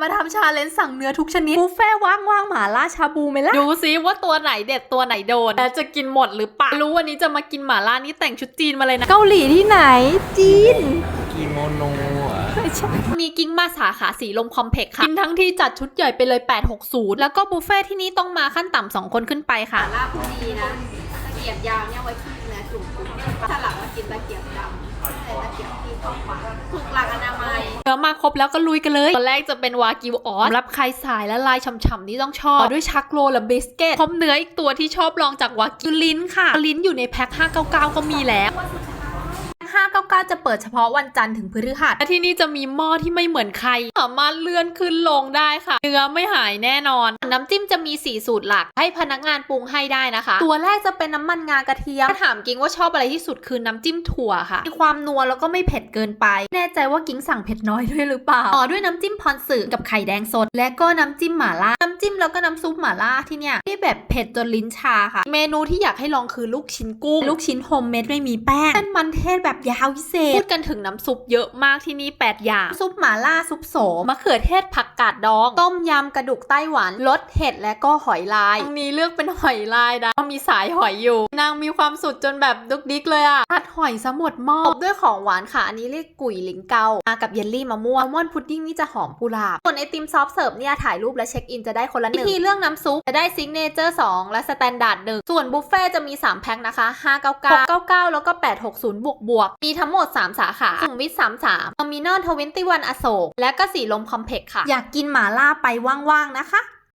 มาทำชาเลนจ์สั่งเนื้อทุกชนิดบุฟเฟ่ว่างว่างๆหมาล่าชาบูไหมล่ะ ดูซิว่าตัวไหนเด็ดตัวไหนโดนแล้วจะกินหมดหรือเปล่า รู้วันนี้จะมากินหม่าล่านี่แต่งชุดจีนมาเลยนะ เกาหลีที่ไหน จีน กิโมโนอะมีกิ้งมาสาขาสีลมคอมเพล็กซ์ค่ะ กินทั้งที่จัดชุดใหญ่ไปเลย 860 แล้วก็บุฟเฟ่ที่นี่ต้องมาขั้นต่ำสองคนขึ้นไปค่ะลาบพอดีนะตะเกียบยาวเนี่ยไว้คีบเนื้อจุ่มๆถ้าหลังมา กินตะเกียบดำแต่ตะเกียบที่เข้าปานถูกหลักอนามัย เนื้อมาครบแล้วก็ลุยกันเลย ตอนแรกจะเป็นวากิวออสรับใครสายและลายฉ่ำๆนี่ต้องชอบต่อด้วยชักโรลและเบสเกตพร้อมเนื้ออีกตัวที่ชอบลองจากวากิวลิ้นค่ะ ลิ้นอยู่ในแพ็ค599 ก็มีแล้ว จะเปิดเฉพาะวันจันทร์ถึงพฤหัสและที่นี่จะมีหม้อที่ไม่เหมือนใคร สามารถเลื่อนขึ้นลงได้ค่ะ เนื้อไม่หายแน่นอน น้ำจิ้มจะมี 4 สูตรหลัก ให้พนักงานปรุงให้ได้นะคะ ตัวแรกจะเป็นน้ำมันงากระเทียมถ้าถามกิ้งว่าชอบอะไรที่สุดคือน้ำจิ้มถั่วค่ะ มีความนัวแล้วก็ไม่เผ็ดเกินไป แน่ใจว่ากิ้งสั่งเผ็ดน้อยด้วยหรือเปล่า ต่อด้วยน้ำจิ้มพรสึกับไข่แดงสด และก็น้ำจิ้มหม่าล่า น้ำจิ้มแล้วก็น้ำซุปหม่าล่าที่เนี่ยที่แบบเผ็ดจนลิ้นชาค่ะ เมนูที่อยากให้ลองคือลูกชิ้นกุ้ง ลูกชิ้นโฮมเมดไม่มีแป้งเป็นมันเทศแบบยาวพิเศพูษดกันถึงน้ำซุปเยอะมากที่นี่ 8 อย่าง ซุปหม่าล่าซุปโสมมะเขือเทศผักกาดดอง ต้มยำกระดูกไต้หวันรสเห็ดและก็หอยลายตรงนี้เลือกเป็นหอยลายนะเพราะมีสายหอยอยู่ นางมีความสุดจนแบบดุกดิกเลยอะผัดหอยซะหมดหม้อตบด้วยของหวานค่ะ อันนี้เรียกกุ๋ยหลิงเกามากับเยลลี่มะม่วงอัลมอนด์พุดดิ้งนี่จะหอมกุหลาบ ส่วนไอติมซอฟต์เสิร์ฟเนี่ยถ่ายรูปและเช็คอินจะได้คนละหนึ่งวิธีเรื่องน้ำซุปจะได้ซิกเนเจอร์2และสแตนดาร์ดหนึ่งส่วนบุฟเฟ่จะมี 3 แพ็คนะคะ599 699 แล้วก็ 860 บวกบวกๆมีทั้งหมด 3 สาขาสุขุมวิท33 Terminal 21อโศกและก็สีลมคอมเพล็กซ์ค่ะ อยากกินหมาล่าไปว่างๆนะคะ